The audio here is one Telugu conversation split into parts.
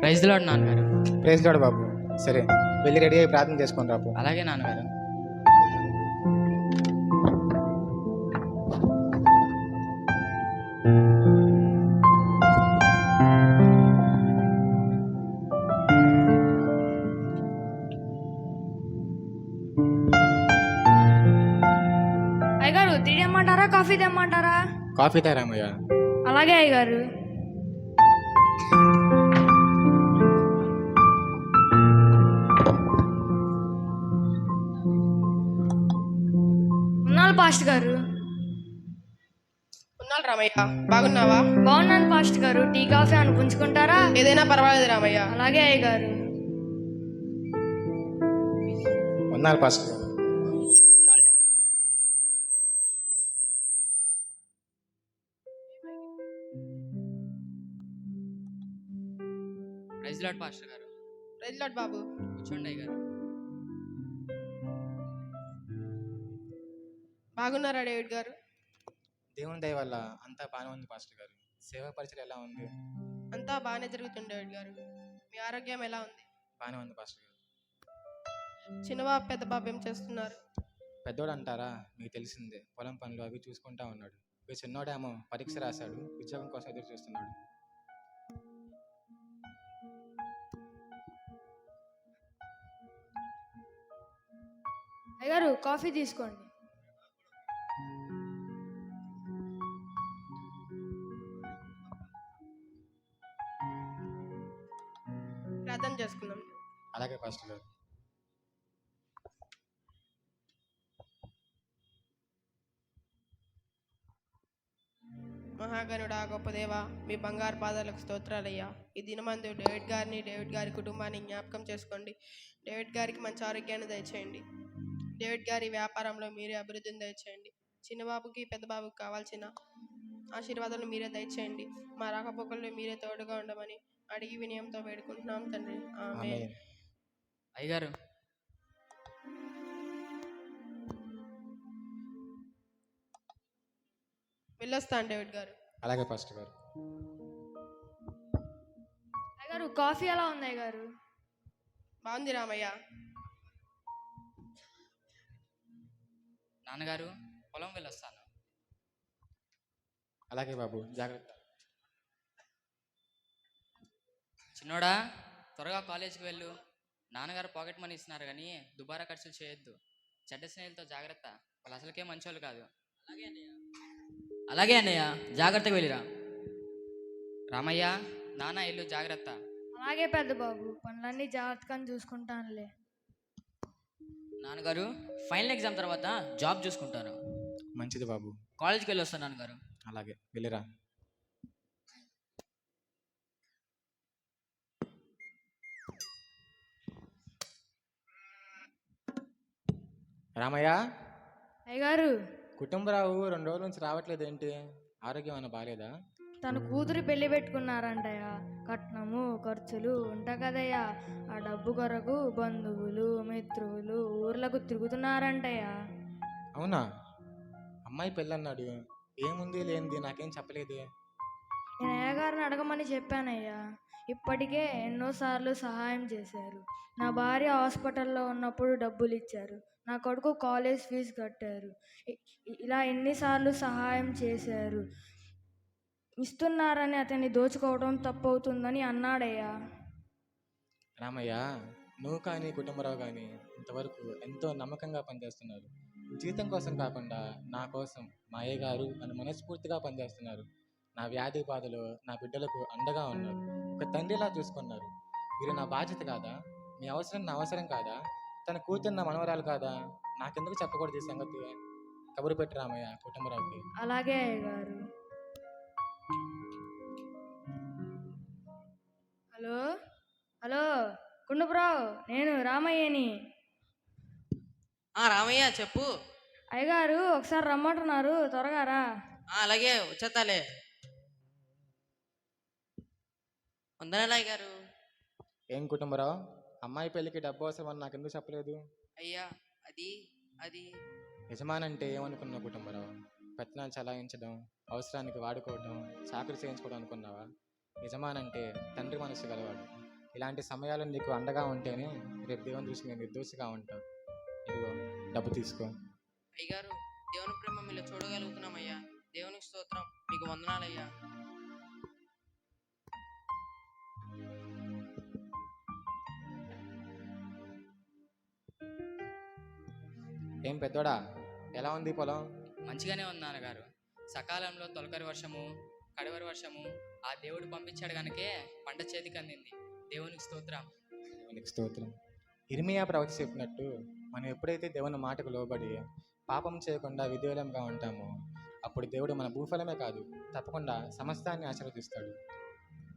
ప్రైజ్లో నాన్నగారు. ప్రేస్ గాడు బాబు. సరే వెళ్ళి రెడీ అయ్యి ప్రార్థన చేసుకొని రాపు. అలాగే నాన్నగారు. అయ్యగారు టీ తెమ్మంటారా కాఫీ తెమ్మంటారా? కాఫీ తారామయ్య అలాగే అయ్యగారు. రామయ్య. బాగున్నావా? బాగున్నాను పాస్ట్ గారు. టీ కాఫీ అని పుంజుకుంటారా? ఏదైనా పర్వాలేదు రామయ్య. అలాగే అయ్యగారు ఉన్నారు పాస్టర్ గారు. ప్రైజ్ లాడ్ పాస్టర్ గారు. ప్రైజ్ బాబు. కూర్చోండి అయ్య గారు. బాగున్నారా డేవిడ్ గారు? దేవుని దయ వల్ల అంతా బాగానే ఉంది పాస్టర్ గారు. సేవా పరిచయం ఎలా ఉంది? అంతా బాగానే జరుగుతుంది డేవిడ్ గారు. మీ ఆరోగ్యం ఎలా ఉంది? బాగానే ఉంది పాస్టర్ గారు. చిన్నబాబు పెద్ద బాబు ఏం చేస్తున్నారు? పెద్దోడు అంటారా? మీకు తెలిసిందే పొలం పనులు అవి చూసుకుంటా ఉన్నాడు. ఇక చిన్నోడేమో పరీక్ష రాశాడు ఉద్యోగం కోసం ఎదురు చూస్తున్నాడు. అయ్యగారు కాఫీ తీసుకోండి. పాస్టర్ గారు మహాగణుడా గొప్ప దేవా మీ బంగారు పాదాలకు స్తోత్రాలయ్యా. ఈ దినమందు డేవిడ్ గారిని డేవిడ్ గారి కుటుంబాన్ని జ్ఞాపకం చేసుకోండి. డేవిడ్ గారికి మంచి ఆరోగ్యాన్ని దయచేయండి. డేవిడ్ గారి వ్యాపారంలో మీరే అభివృద్ధిని దయచేయండి. చిన్నబాబుకి పెద్ద బాబుకి కావాల్సిన ఆశీర్వాదాలు మీరే దయచేయండి. మా రాకపోకల్లో మీరే తోడుగా ఉండమని అడిగి వినయంతో వేడుకుంటున్నాం తండ్రి. ఆమె అయ్యగారు. వెళ్ళొస్తాను డేవిడ్ గారు. అలాగే పాస్టర్ గారు. అయ్యగారు కాఫీ ఎలా ఉంది అయ్యగారు? బాగుంది రామయ్య. నాన్నగారు పొలం వెళ్ళొస్తాను. అలాగే బాబు జాగ్రత్త. చిన్నోడా త్వరగా కాలేజీకి వెళ్ళు. నాన్నగారు పాకెట్ మనీ ఇస్తున్నారు కానీ దుబారా ఖర్చులు చేయొద్దు. చెడ్డ స్నేహితులతో జాగ్రత్త. వాళ్ళు అసలుకే మంచోళ్ళు కాదు. అలాగే అన్నయ్య. అలాగే అన్నయ్య జాగ్రత్తగా వెళ్ళిరా. రామయ్య నాన్న ఇల్లు జాగ్రత్త. అలాగే పెద్ద బాబు పనులన్నీ జాగ్రత్తగా చూసుకుంటానులే. నాన్నగారు ఫైనల్ ఎగ్జామ్ తర్వాత జాబ్ చూసుకుంటాను. మంచిది బాబు. కాలేజీకి వెళ్ళి వస్తాను నాన్నగారు. అలాగే వెళ్ళిరా. రామయ్య? అయ్యగారు. కుటుంబరావు రెండు రోజుల నుంచి రావట్లేదు ఏంటి ఆరోగ్యం ఏమైనా బాగాలేదా తన కూతురు పెళ్ళి పెట్టుకున్నారంటయ్యా. కట్నము ఖర్చులు ఉంటా కదయ్యా. ఆ డబ్బు కొరకు బంధువులు మిత్రులు ఊర్లకు తిరుగుతున్నారంటయ్యా. అవునా? అమ్మాయి పెళ్ళన్నాడు. ఏముంది లేనిది? నాకేం చెప్పలేదు. నేను అయ్యగారిని అడగమని చెప్పానయ్యా. ఇప్పటికే ఎన్నోసార్లు సహాయం చేశారు. నా భార్య హాస్పిటల్లో ఉన్నప్పుడు డబ్బులు ఇచ్చారు నా కొడుకు కాలేజ్ ఫీజు కట్టారు. ఇలా ఎన్నిసార్లు సహాయం చేశారు? ఇస్తున్నారని అతన్ని దోచుకోవడం తప్పవుతుందని అన్నాడయ్యా. రామయ్య నువ్వు కానీ కుటుంబరావు కానీ ఇంతవరకు ఎంతో నమ్మకంగా పనిచేస్తున్నారు. జీతం కోసం కాకుండా నా కోసం మా అయ్య గారు నన్ను మనస్ఫూర్తిగా పనిచేస్తున్నారు. నా వ్యాధి బాధలో నా బిడ్డలకు అండగా ఉన్నారు. ఒక తండ్రిలా చూసుకున్నారు. మీరు నా బాధ్యత కాదా? మీ అవసరం నా అవసరం కాదా? తన కూతురు నా మనవరాలు కాదా? నాకెందుకు చెప్పకూడదు ఈ సంగతి? కబురు పెట్టి రామయ్య కుటుంబరావుకి. అలాగే అయ్యగారు. హలో? హలో? కుండుపురావు నేను రామయ్యని. ఆ రామయ్య చెప్పు. అయ్యగారు ఒకసారి రమ్మంటున్నారు త్వరగా రా. ఆ, అలాగే వచ్చేతాలే వందనాలయ్య గారు. ఏం కుటుంబరావు? అమ్మాయి పెళ్ళికి డబ్బు అవసరం నాకెందుకు చెప్పలేదు? అయ్యా అది అది. యజమానంటే ఏమనుకున్నావు కుటుంబరావు? పెత్తనాలు చలాయించడం అవసరానికి వాడుకోవడం చాకరీ చేయించుకోవడం అనుకున్నావా? యజమానంటే తండ్రి మనసు గలవాడు. ఇలాంటి సమయాల్లో నీకు అండగా ఉంటేనే రేపు దేవుని దృష్టి నేను నిర్దోషిగా ఉంటావు ఇదిగో డబ్బు తీసుకో. అయ్యగారు దేవుని ప్రేమ మీలో చూడగలుగుతున్నామయ్యా. దేవునికి స్తోత్రం. మీకు వందనాలయ్యా. ఏం పెద్దోడా? ఎలా ఉంది పొలం? మంచిగానే ఉంది నాన్నగారు. సకాలంలో తొలకరి వర్షము కడవరి వర్షము ఆ దేవుడు పంపించాడు కనుకే పంట చేతికి అందింది. దేవునికి స్తోత్రం. దేవునికి స్తోత్రం. ఇర్మియా ప్రవక్త చెప్పినట్టు మనం ఎప్పుడైతే దేవుని మాటకు లోబడి పాపం చేయకుండా విధేయులంగా ఉంటామో అప్పుడు దేవుడు మన భూఫలమే కాదు తప్పకుండా సమస్తాన్ని ఆశీర్వదిస్తాడు.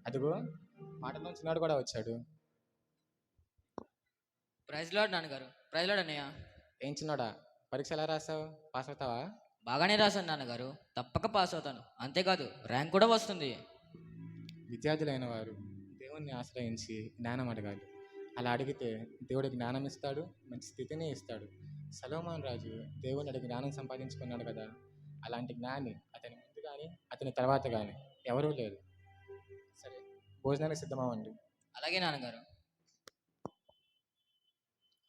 అదిగో మాటలో చిన్నాడు కూడా వచ్చాడు. ప్రైజ్ లాడ్ నాన్నగారు. ప్రైజ్ లాడ్ అన్నయ్య. ఏం చిన్నాడా? పరీక్ష ఎలా రాసావు? పాస్ అవుతావా? బాగానే రాశాను నాన్నగారు. తప్పక పాస్ అవుతాను. అంతేకాదు ర్యాంక్ కూడా వస్తుంది. విద్యార్థులైన వారు దేవుణ్ణి ఆశ్రయించి జ్ఞానం అడగాలి. అలా అడిగితే దేవుడు జ్ఞానం ఇస్తాడు మంచి స్థితిని ఇస్తాడు. సలోమాన్ రాజు దేవుని అడిగి జ్ఞానం సంపాదించుకున్నాడు కదా? అలాంటి జ్ఞాని అతని ముందు కానీ అతని తర్వాత కానీ ఎవరూ లేరు. సరే భోజనానికి సిద్ధమవ్వండి. అలాగే నాన్నగారు.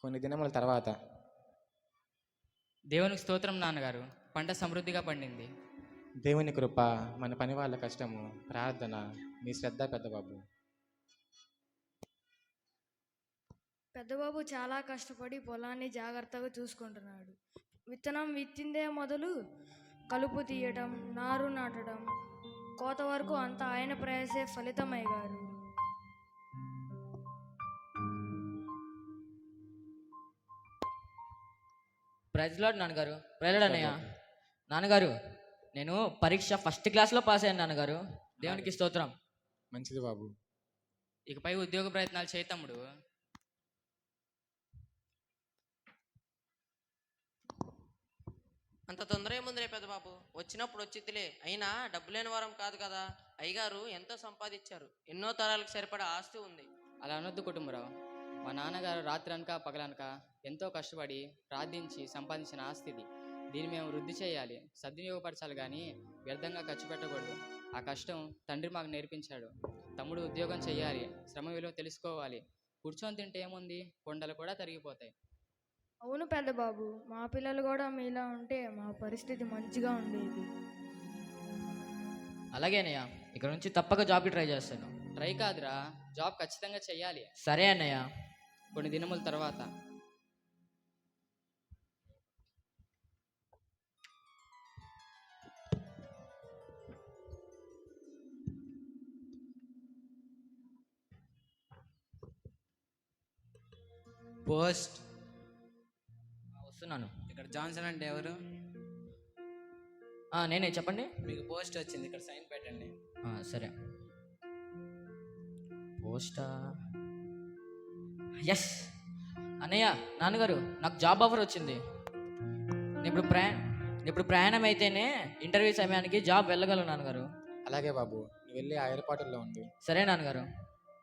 కొన్ని దినముల తర్వాత దేవునికి స్తోత్రం నాన్నగారు. పంట సమృద్ధిగా పండింది. దేవుని కృప మన పని వాళ్ళ కష్టము ప్రార్థన మీ శ్రద్ధ పెద్దబాబు. పెద్దబాబు చాలా కష్టపడి పొలాన్ని జాగ్రత్తగా చూసుకుంటున్నాడు. విత్తనం విత్తిందే మొదలు కలుపు తీయటం నారు నాటడం కోత వరకు అంతా ఆయన ప్రయాసే ఫలితమై గారు ప్రైజ్ లాడ్ నాన్నగారు. ప్రైజ్ లాడ్ అన్నయ్య. నాన్నగారు నేను పరీక్ష ఫస్ట్ క్లాస్లో పాస్ అయ్యాను నాన్నగారు. దేవునికి స్తోత్రం. మంచిది బాబు. ఇకపై ఉద్యోగ ప్రయత్నాలు చేయి తమ్ముడు. అంత తొందర ఏముందిలే పెద్ద బాబు? వచ్చినప్పుడు వచ్చిద్దిలే. అయినా డబ్బు లేని వారం కాదు కదా. అయ్యగారు ఎంతో సంపాదించారు? ఎన్నో తరాలకు సరిపడా ఆస్తి ఉంది. అలా అనొద్దు కుటుంబరావు. మా నాన్నగారు రాత్రనక పగలనక ఎంతో కష్టపడి ప్రార్థించి సంపాదించిన ఆస్తి ఇది దీన్ని మేము వృద్ధి చేయాలి. సద్వినియోగపరచాలి కానీ వ్యర్థంగా ఖర్చు పెట్టకూడదు. ఆ కష్టం తండ్రి మాకు నేర్పించాడు. తమ్ముడు ఉద్యోగం చేయాలి. శ్రమ విలువ తెలుసుకోవాలి. కూర్చొని తింటే ఏముంది? కొండలు కూడా తరిగిపోతాయి. అవును పెద్దబాబు. మా పిల్లలు కూడా మీలా ఉంటే మా పరిస్థితి మంచిగా ఉండేది. అలాగే అన్నయ్య. ఇక్కడ నుంచి తప్పక జాబ్కి ట్రై చేస్తాను. ట్రై కాదురా. జాబ్ ఖచ్చితంగా చెయ్యాలి సరే అన్నయ్య. కొన్ని దినముల తర్వాత పోస్ట్ వస్తున్నాను. ఇక్కడ జాన్సన్ అంటే ఎవరు? ఆ, నేనే చెప్పండి. మీకు పోస్ట్ వచ్చింది ఇక్కడ సైన్ పెట్టండి. ఆ, సరే. పోస్టా? ఎస్ అన్నయ్య నాన్నగారు నాకు జాబ్ ఆఫర్ వచ్చింది. నేను ఇప్పుడు ప్రయాణ ఇప్పుడు ప్రయాణం అయితేనే ఇంటర్వ్యూ సమయానికి జాబ్ వెళ్ళగలను నాన్నగారు. అలాగే బాబు నువ్వు వెళ్ళి ఆ ఏర్పాటుల్లో ఉండు. సరే నాన్నగారు.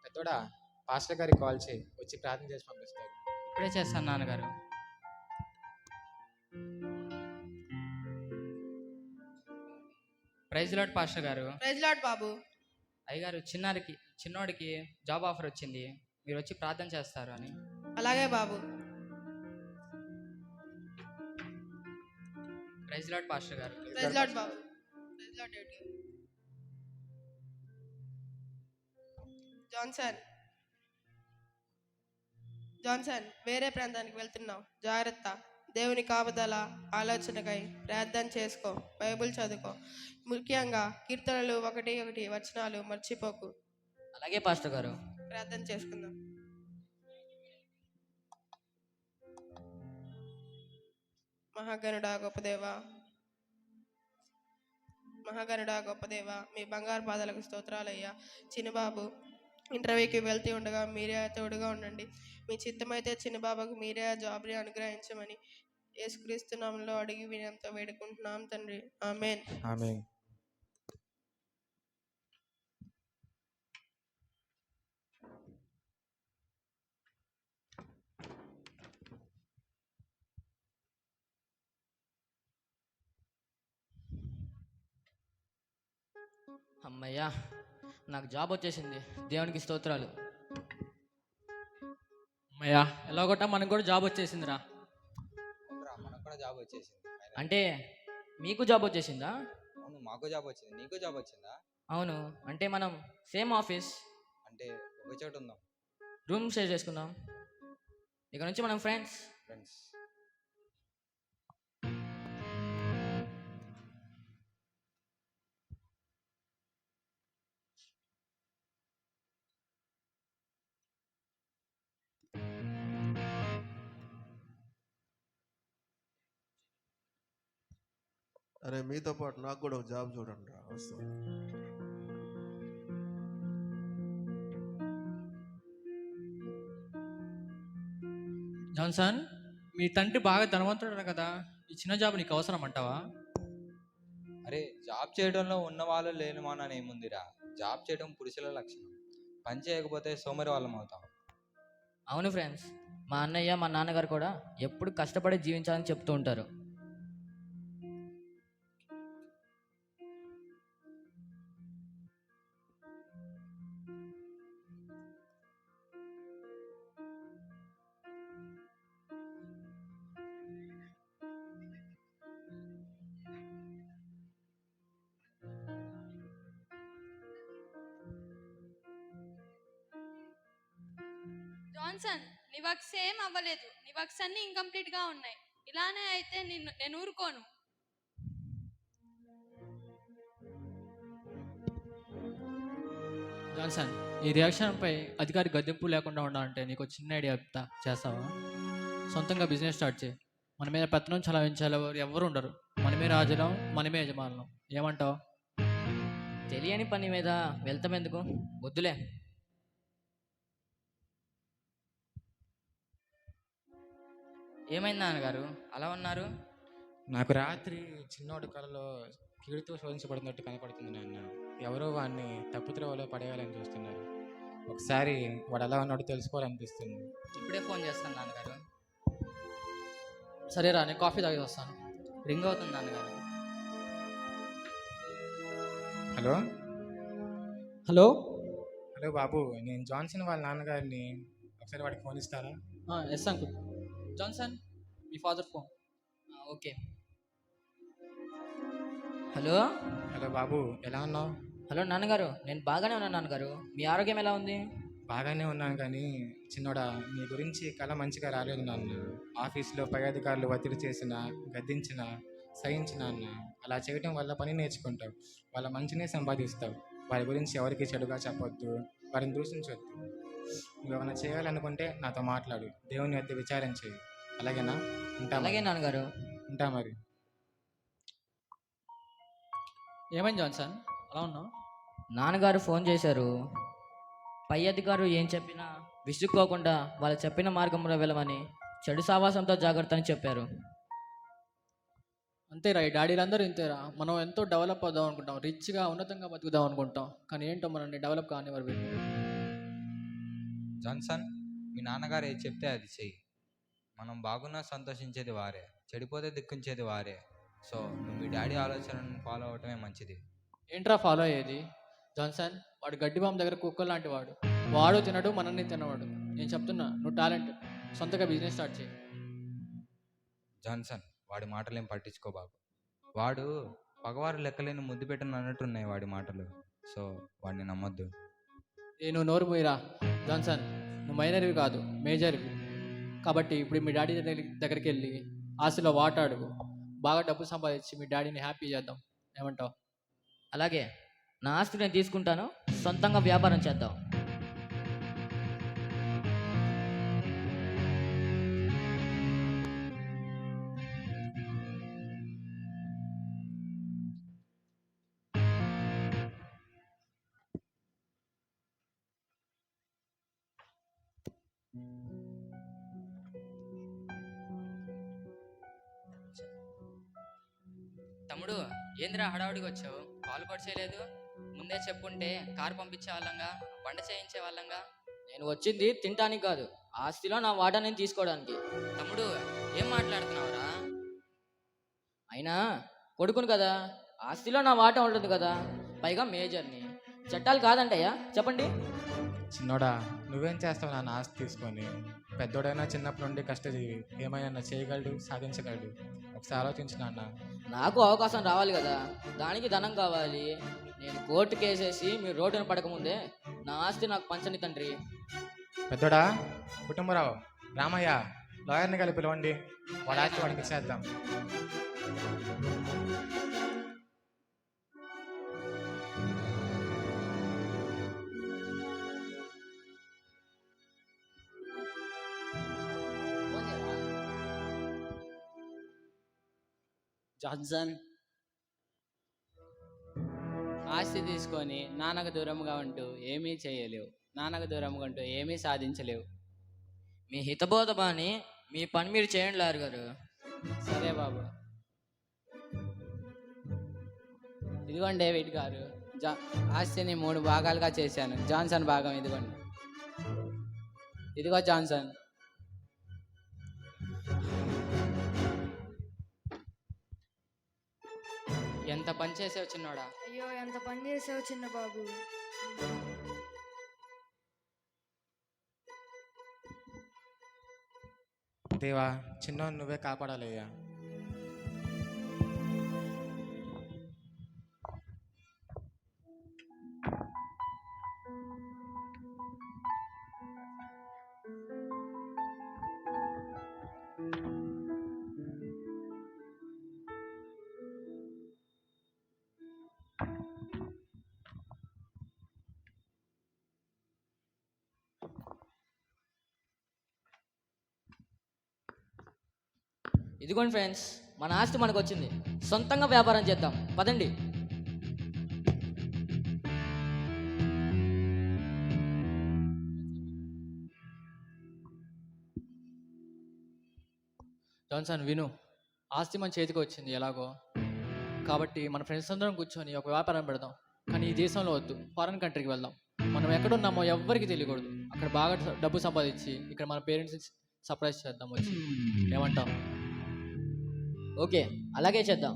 పెద్దోడా పాస్టర్ గారికి కాల్ చేయి వచ్చి ప్రార్థన చేసి పంపిస్తారు ఇప్పుడే చేస్తాను నాన్నగారు. ప్రైజ్ లాడ్ పాస్టర్ గారు. ప్రైజ్ లాడ్ బాబు. అయ్యగారు చిన్నారికి చిన్నోడికి జాబ్ ఆఫర్ వచ్చింది. మీరు వచ్చి ప్రార్థన చేస్తారు అని. అలాగే బాబు. ప్రైజ్ లాడ్ పాస్టర్ గారు. ప్రైజ్ లాడ్ బాబు. Praise lord. జాన్సన్ జాన్సన్ వేరే ప్రాంతానికి వెళ్తున్నావు. జాగ్రత్త. దేవుని కాపుదల ఆలోచనకై ప్రార్థన చేసుకో. బైబిల్ చదువుకో. ముఖ్యంగా కీర్తనలు ఒకటి ఒకటి వచనాలు మర్చిపోకు. అలాగే పాస్టర్ గారు. ప్రార్థన చేసుకుందాం. మహాగణుడా గొప్పదేవా మహాగణుడా గొప్పదేవా మీ బంగారు పాదాలకు స్తోత్రాలయ్యా. చిన్నబాబు ఇంటర్వ్యూకి వెళ్తూ ఉండగా మీరే తోడుగా ఉండండి. మీ చిత్తమైతే చిన్నబాబుకు మీరే ఆ జాబ్ని అనుగ్రహించమని యేసుక్రీస్తు నామంలో అడిగి వినంతో వేడుకుంటున్నాం తండ్రి. ఆమెన్. ఆమె అమ్మయ్యా నాకు జాబ్ వచ్చేసింది. దేవునికి స్తోత్రాలు. అమ్మయ్యా ఎలాగొట్టా? మనకు కూడా జాబ్ వచ్చేసిందిరా. మనకు కూడా జాబ్ వచ్చేసింది. అంటే మీకు జాబ్ వచ్చేసిందా? అవును మాకు జాబ్ వచ్చింది. నీకు జాబ్ వచ్చిందా? అవును. అంటే మనం సేమ్ ఆఫీస్. అంటే ఒక చోట ఉందాం. రూమ్ షేర్ చేసుకుందాం. ఇక నుంచి మనం ఫ్రెండ్స్. ఫ్రెండ్స్. అరే మీతో పాటు నాకు కూడా ఒక జాబ్ చూడండి రా వస్తాను. జాన్సన్ మీ తండ్రి బాగా ధనవంతుడు కదా ఈ చిన్న జాబ్ నీకు అవసరం అంటావా? అరే జాబ్ చేయడంలో ఉన్న వాళ్ళు లేని అని ఏముందిరా? జాబ్ చేయడం పురుషుల లక్షణం. పని చేయకపోతే సోమరి వాళ్ళం అవుతాం. అవును ఫ్రెండ్స్ మా అన్నయ్య మా నాన్నగారు కూడా ఎప్పుడు కష్టపడి జీవించాలని చెప్తూ ఉంటారు. అవ్వలేదు. నీ వర్క్స్ అన్ని incomplete గా ఉన్నాయి. ఇలానే అయితే నిన్ను నేను ఊరుకోను. జాన్సన్ ఈ రియాక్షన్పై అధికారి గద్దెంపు లేకుండా ఉండాలంటే నీకు చిన్న ఐడియా చెప్తా చేస్తావా? సొంతంగా బిజినెస్ స్టార్ట్ చేయి. మన మీద పెత్తనం చలాయించాలి ఎవరు ఎవరు ఉండరు. మనమే రాజులం మనమే యజమానులం. ఏమంటావు? తెలియని పని మీద వెళ్తాం ఎందుకు? వద్దులే. ఏమైంది నాన్నగారు? అలా ఉన్నారు? నాకు రాత్రి చిన్నోడి కలలో కీడుతో శోధించబడినట్టు కనపడుతుంది నాన్న. ఎవరో వాడిని తప్పుత్రోవలో పడేయాలని చూస్తున్నారు. ఒకసారి వాడు ఎలా ఉన్నాడో తెలుసుకోవాలనిపిస్తుంది. ఇప్పుడే ఫోన్ చేస్తాను నాన్నగారు. సరేరా నేను కాఫీ తాగి వస్తాను. రింగ్ అవుతుంది నాన్నగారు. హలో? హలో? హలో బాబు నేను జాన్సన్ వాళ్ళ నాన్నగారిని ఒకసారి వాడికి ఫోన్ ఇస్తారా? Yes uncle. జాన్సన్ మీ father phone okay hello hello బాబు. ఎలా ఉన్నావు? హలో నాన్నగారు. నేను బాగానే ఉన్నాను నాన్నగారు. మీ ఆరోగ్యం ఎలా ఉంది? బాగానే ఉన్నాను కానీ చిన్నోడా నీ గురించి కళ మంచిగా రాలేదు నాన్న. ఆఫీస్లో పై అధికారులు ఒత్తిడి చేసిన గద్దించిన సహించిన అన్న. అలా చేయడం వల్ల పని నేర్చుకుంటావు. వాళ్ళ మంచినే సంపాదిస్తావు. వారి గురించి ఎవరికి చెడుగా చెప్పొద్దు. వారిని దూషించవద్దు నువ్వు ఏమైనా చేయాలనుకుంటే నాతో మాట్లాడు. దేవుని వద్ద విచారం చేయి. అలాగేనా? ఉంటా. అలాగే నాన్నగారు. ఉంటా మరి. ఏమైంది జాన్సన్? అలా ఉన్నావు? నాన్నగారు ఫోన్ చేశారు. పై అధికారు ఏం చెప్పినా విసుక్కోకుండా వాళ్ళు చెప్పిన మార్గంలో వెళ్ళమని చెడు సావాసంతో జాగ్రత్త అని చెప్పారు. అంతేరా ఈ డాడీలందరూ ఇంతేరా. మనం ఎంతో డెవలప్ అవుదాం అనుకుంటాం. రిచ్గా ఉన్నతంగా బతుకుదాం అనుకుంటాం. కానీ ఏంటో మనల్ని డెవలప్ కానివ్వరు వీళ్ళు. జాన్సన్ మీ నాన్నగారు ఏది చెప్తే అది చెయ్యి. మనం బాగున్నా సంతోషించేది వారే చెడిపోతే దిక్కుంచేది వారే. సో నువ్వు మీ డాడీ ఆలోచనను ఫాలో అవటమే మంచిది. ఏంట్రా ఫాలో అయ్యేది? జాన్సన్ వాడు గడ్డి బాంబు దగ్గర కుక్క లాంటి వాడు. వాడు తినడు మనల్ని తినవాడు. నేను చెప్తున్నా నువ్వు టాలెంట్. సొంతగా బిజినెస్ స్టార్ట్ చేయి జాన్సన్ వాడి మాటలేం పట్టించుకో బాబు. వాడు పగవారు లెక్కలేని ముద్దు పెట్టిన అన్నట్టున్నాయి వాడి మాటలు. సో వాడిని నమ్మొద్దు. ఏ నువ్వు నోరు పోయిరా జాన్సన్ మైనర్వి కాదు మేజర్వి. కాబట్టి ఇప్పుడు మీ డాడీ దగ్గరికి వెళ్ళి ఆస్తిలో వాటాడు. బాగా డబ్బు సంపాదించి మీ డాడీని హ్యాపీ చేద్దాం. ఏమంటావు? అలాగే నా ఆస్తి నేను తీసుకుంటాను సొంతంగా వ్యాపారం చేద్దాం. ఏందిరా హడావుడికి వచ్చావు కాల్ కూడా చేయలేదు. ముందే చెప్పుంటే కారు పంపించే వాళ్ళంగా బండ చేయించే వాళ్ళంగా నేను వచ్చింది తినటానికి కాదు. ఆస్తిలో నా వాటా నేను తీసుకోవడానికి. తమ్ముడు ఏం మాట్లాడుతున్నావురా? అయినా కొడుకును కదా. ఆస్తిలో నా వాటా ఉంటుంది కదా. పైగా మేజర్ని. చట్టాలు కాదంటయ్యా. చెప్పండి. చిన్నోడా నువ్వేం చేస్తావు నా ఆస్తి తీసుకొని? పెద్దోడైనా చిన్నప్పటి నుండి కష్టజీవి. ఏమైనా చేయగలడు సాధించగలడు? ఒకసారి ఆలోచించు నాన్న. నాకు అవకాశం రావాలి కదా. దానికి ధనం కావాలి. నేను కోర్టు కేసేసి మీరు రోడ్డున పడకముందే నా ఆస్తి నాకు పంచని తండ్రి. పెద్దోడా కుటుంబరావు రామయ్య లాయర్ని కలిపి పిలవండి. వాడి ఆస్తి వాడికి ఇచ్చేద్దాం. జాన్సన్. ఆస్తి తీసుకొని నాన్నకు దూరంగా ఉంటూ ఏమీ చేయలేవు. నాన్నకు దూరంగా ఉంటూ ఏమీ సాధించలేవు. మీ హితబోధ బాని మీ పని మీరు చేయండి లాయర్ గారు. సరే బాబు. ఇదిగోండి డేవిడ్ గారు. జా ఆస్తిని మూడు భాగాలుగా చేశాను. జాన్సన్ భాగం ఇదిగోండి. ఇదిగో జాన్సన్. పని చేసావు చిన్నోడా? అయ్యో ఎంత పని చేసావు చిన్న బాబు దేవా చిన్నోని నువ్వే కాపాడాలయ్యా. ఇదిగోండి ఫ్రెండ్స్ మన ఆస్తి మనకు వచ్చింది సొంతంగా వ్యాపారం చేద్దాం. పదండి. జాన్సన్ విను. ఆస్తి మన చేతికి వచ్చింది ఎలాగో. కాబట్టి మన ఫ్రెండ్స్ అందరం కూర్చొని ఒక వ్యాపారం పెడదాం. కానీ ఈ దేశంలో వద్దు. ఫారెన్ కంట్రీకి వెళ్దాం. మనం ఎక్కడున్నామో ఎవ్వరికి తెలియకూడదు. అక్కడ బాగా డబ్బు సంపాదించి ఇక్కడ మన పేరెంట్స్ని సర్ప్రైజ్ చేద్దాం వచ్చి. ఏమంటాం ఓకే అలాగే చేద్దాం.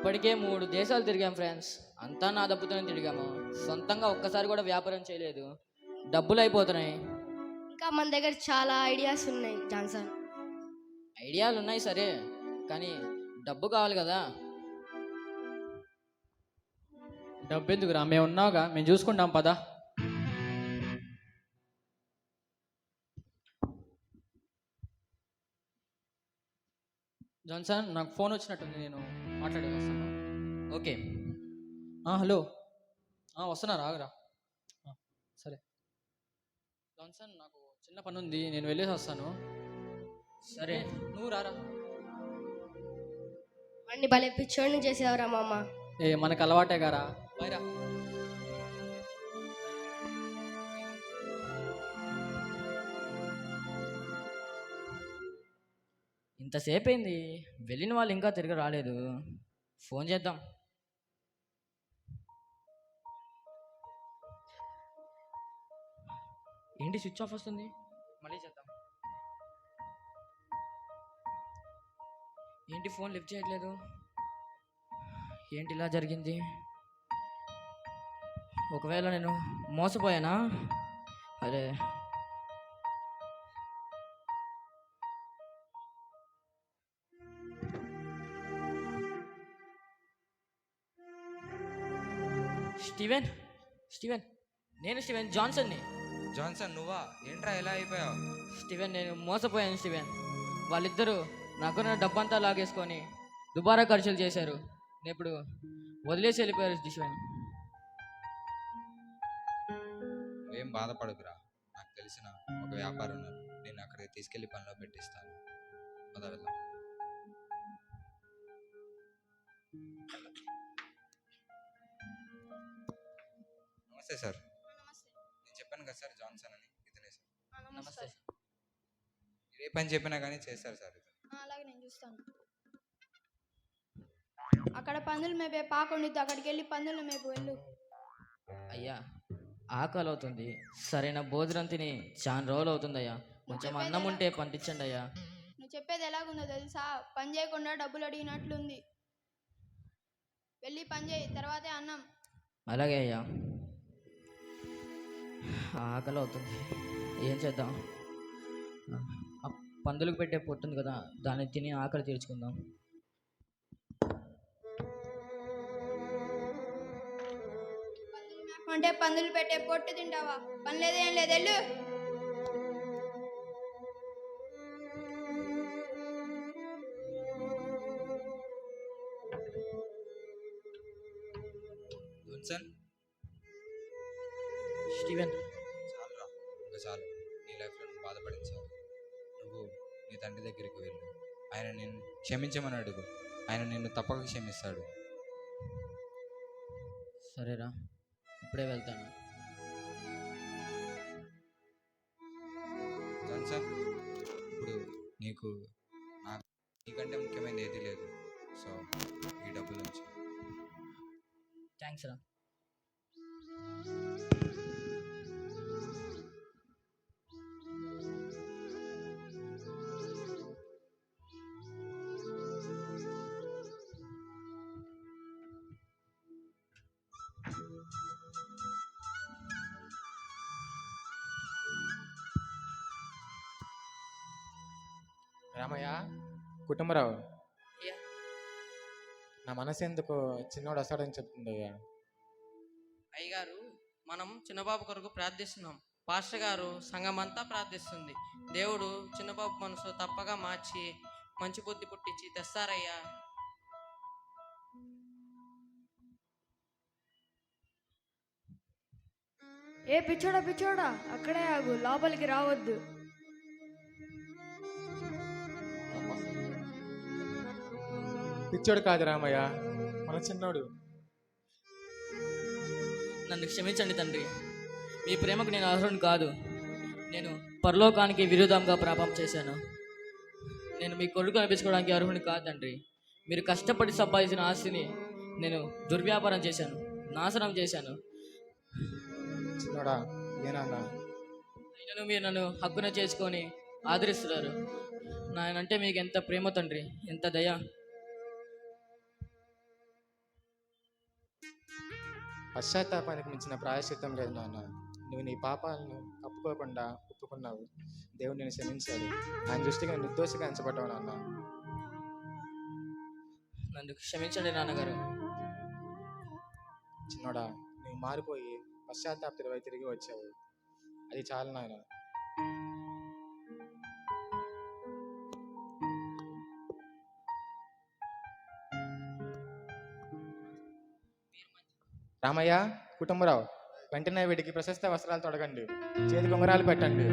ఇప్పటికే మూడు దేశాలు తిరిగాం ఫ్రెండ్స్. అంతా నా డబ్బుతోనే తిరిగాము. సొంతంగా ఒక్కసారి కూడా వ్యాపారం చేయలేదు. డబ్బులు అయిపోతున్నాయి. ఇంకా మన దగ్గర చాలా ఐడియాస్ ఉన్నాయి జాన్సన్. ఐడియాలు ఉన్నాయి సరే కానీ డబ్బు కావాలి కదా. డబ్బు ఎందుకురా మేము ఉన్నావుగా మేము చూసుకుంటాం పదా. జాన్సన్ నాకు ఫోన్ వచ్చినట్టుంది నేను మాట్లాడి వస్తాను ఓకే. హలో. ఆ, వస్తున్నా రాగరా ఆ, సరే. జాన్సన్ నాకు చిన్న పని ఉంది నేను వెళ్ళేసి వస్తాను. సరే నువ్వు రారా. వాడిని భలే పిచ్చోడిని చేసేవరా మామ? ఏ మనకు అలవాటే గారా. బైరా. ఇంతసేపు అయింది వెళ్ళిన వాళ్ళు ఇంకా తిరిగి రాలేదు. ఫోన్ చేద్దాం. ఏంటి స్విచ్ ఆఫ్ వస్తుంది? మళ్ళీ చేద్దాం. ఏంటి ఫోన్ లిఫ్ట్ చేయట్లేదు? ఏంటి ఇలా జరిగింది? ఒకవేళ నేను మోసపోయానా? అరే స్టీవెన్? స్టీవెన్? నేను స్టీవెన్ జాన్సన్ని. జాన్సన్ నువ్వా? ఏంట్రా ఎలా అయిపోయావు? స్టీవెన్ నేను మోసపోయాను స్టీవెన్. వాళ్ళిద్దరూ నాకున్న డబ్బంతా లాగేసుకొని దుబారా ఖర్చులు చేశారు. నేను ఇప్పుడు వదిలేసి వెళ్ళిపోయారు స్టీవెన్. నువ్వేం బాధపడకురా. నాకు తెలిసిన ఒక వ్యాపారం నేను అక్కడికి తీసుకెళ్ళి పనిలో పెట్టిస్తాను. పద నమస్తే సార్. నేను చెప్పాను కదా సార్ జాన్సన్ అని ఇతనే సార్. నమస్తే మీరు ఏ పని చెప్పినా కానీ చేస్తారు సార్ అలాగే నేను చూస్తాను. అక్కడ పందులు మేపే పాక ఉండిద్ది అక్కడికి వెళ్ళి పందులు మేపు వెళ్ళు. అయ్యా ఆకలి అవుతుంది సరైన భోజనం తిని చాలా రోజులు అవుతుందయ్యా. కొంచెం అన్నం ఉంటే పంపించండి అయ్యా నువ్వు చెప్పేది ఎలాగుందో తెలుసా? పని చేయకుండా డబ్బులు అడిగినట్లుంది. వెళ్ళి పని చేయి తర్వాతే అన్నం. అలాగే అయ్యా. ఆకలి అవుతుంది ఏం చేద్దాం? పందులకు పెట్టే పొట్టు ఉంది కదా దాన్ని తిని ఆకలి తీర్చుకుందాం. అంటే పందులు పెట్టే పొట్టు తింటావా? పని లేదు ఏం లేదు వెళ్ళు. చాలు. నీ లైఫ్లో నువ్వు బాధపడించాలి నువ్వు నీ తండ్రి దగ్గరికి వెళ్ళు. ఆయన నిన్ను క్షమించమని అడుగు. ఆయన నిన్ను తప్పక క్షమిస్తాడు. సరేరా. ఇప్పుడే వెళ్తాను. జాన్సన్ ఇప్పుడు నీకు నాకు నీకంటే ముఖ్యమైనది ఏది లేదు. సో ఈ డబ్బుల నుంచి థ్యాంక్స్ రా. రామయ్య? కుటుంబరావు? అయ్యా. నా మనసు ఎందుకు చిన్నోడు వస్తాడని చెప్తుంది అయ్యా అయ్యగారు మనం చిన్నబాబు కొరకు ప్రార్థిస్తున్నాం. పాస్టర్ గారు సంఘం అంతా ప్రార్థిస్తుంది. దేవుడు చిన్నబాబు మనసు తప్పగా మార్చి మంచి బుద్ధి పుట్టించి తెస్తారయ్యా. ఏ పిచ్చోడా పిచ్చోడా? అక్కడే ఆగు లోపలికి రావద్దు. పిచ్చోడు కాదు రామయ్య మన చిన్నోడు. నన్ను క్షమించండి తండ్రి. మీ ప్రేమకు నేను అర్హుని కాదు. నేను పరలోకానికి విరుద్ధంగా పాపం చేశాను. నేను మీ కొడుకు అనిపించుకోవడానికి అర్హుని కాదు తండ్రి. మీరు కష్టపడి సంపాదించిన ఆస్తిని నేను దుర్వ్యాపారం చేశాను నాశనం చేశాను. చిన్నోడా ఏనన్నా? అయినను మీరు నన్ను హక్కున చేసుకొని ఆదరిస్తున్నారు. నాయనంటే మీకు ఎంత ప్రేమ తండ్రి ఎంత దయ? పశ్చాత్తాపానికి మించిన ప్రాయశ్చిత్తం లేదు నాన్న. నువ్వు నీ పాపాలను కప్పుకోకుండా ఒప్పుకున్నావు. దేవుడు నేను క్షమించాడు. ఆయన దృష్టిగా నిర్దోషిగా ఎంచబడ్డావు నాన్న. నన్ను క్షమించండి నాన్నగారు. చిన్నోడా నువ్వు మారిపోయి పశ్చాత్తాపతివై తిరిగి వచ్చావు. అది చాలు నాయన రామయ్య కుటుంబరావు వెంటనే వీడికి ప్రశస్త వస్త్రాలు తొడగండి. చేతి ఉంగరాలు పెట్టండి.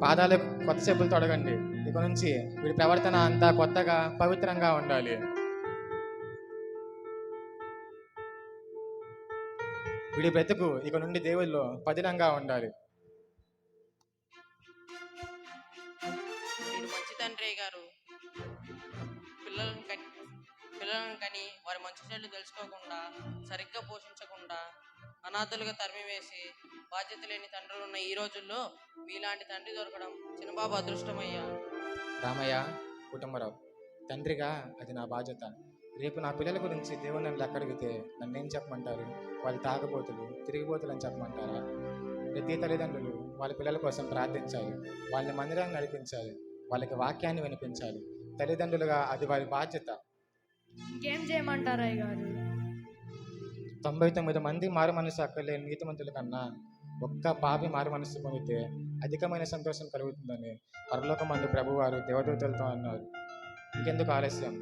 పాదాలకు కొత్త చెప్పులు తొడగండి. ఇక నుంచి వీడి ప్రవర్తన అంతా కొత్తగా పవిత్రంగా ఉండాలి. వీడి బ్రతుకు ఇక నుండి దేవుల్లో పదిలంగా ఉండాలి. అనాథలుగా తరిమివేసి బాధ్యత లేని తండ్రులు ఉన్న ఈ రోజుల్లో మీలాంటి తండ్రి దొరకడం చిన్నబాబు అదృష్టమయ్యా. రామయ్య కుటుంబరావు తండ్రిగా అది నా బాధ్యత. రేపు నా పిల్లల గురించి దేవుడు నన్ను లెక్కడిగితే నన్ను ఏం చెప్పమంటారు? వాళ్ళు తాగబోతులు తిరిగిపోతులు అని చెప్పమంటారా? ప్రతి తల్లిదండ్రులు వాళ్ళ పిల్లల కోసం ప్రార్థించాలి. వాళ్ళని మందిరాన్ని నడిపించాలి. వాళ్ళకి వాక్యాన్ని వినిపించాలి. తల్లిదండ్రులుగా అది వారి బాధ్యత. ఇంకేం చేయమంటారా గారు తొంభై తొమ్మిది మంది మారు మనసు అక్కర్లేని నీతిమంతుల కన్నా ఒక్క పాపి మారు మనసు పొందితే అధికమైన సంతోషం కలుగుతుందని పరలోకమందు ప్రభువారు దేవదూతలతో అన్నారు. ఇంకెందుకు ఆలస్యం?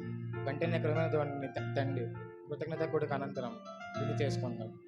వెంటనే కృమైన తండ్రి కృతజ్ఞత కూడా అనంతరం ఇది చేసుకుందాం.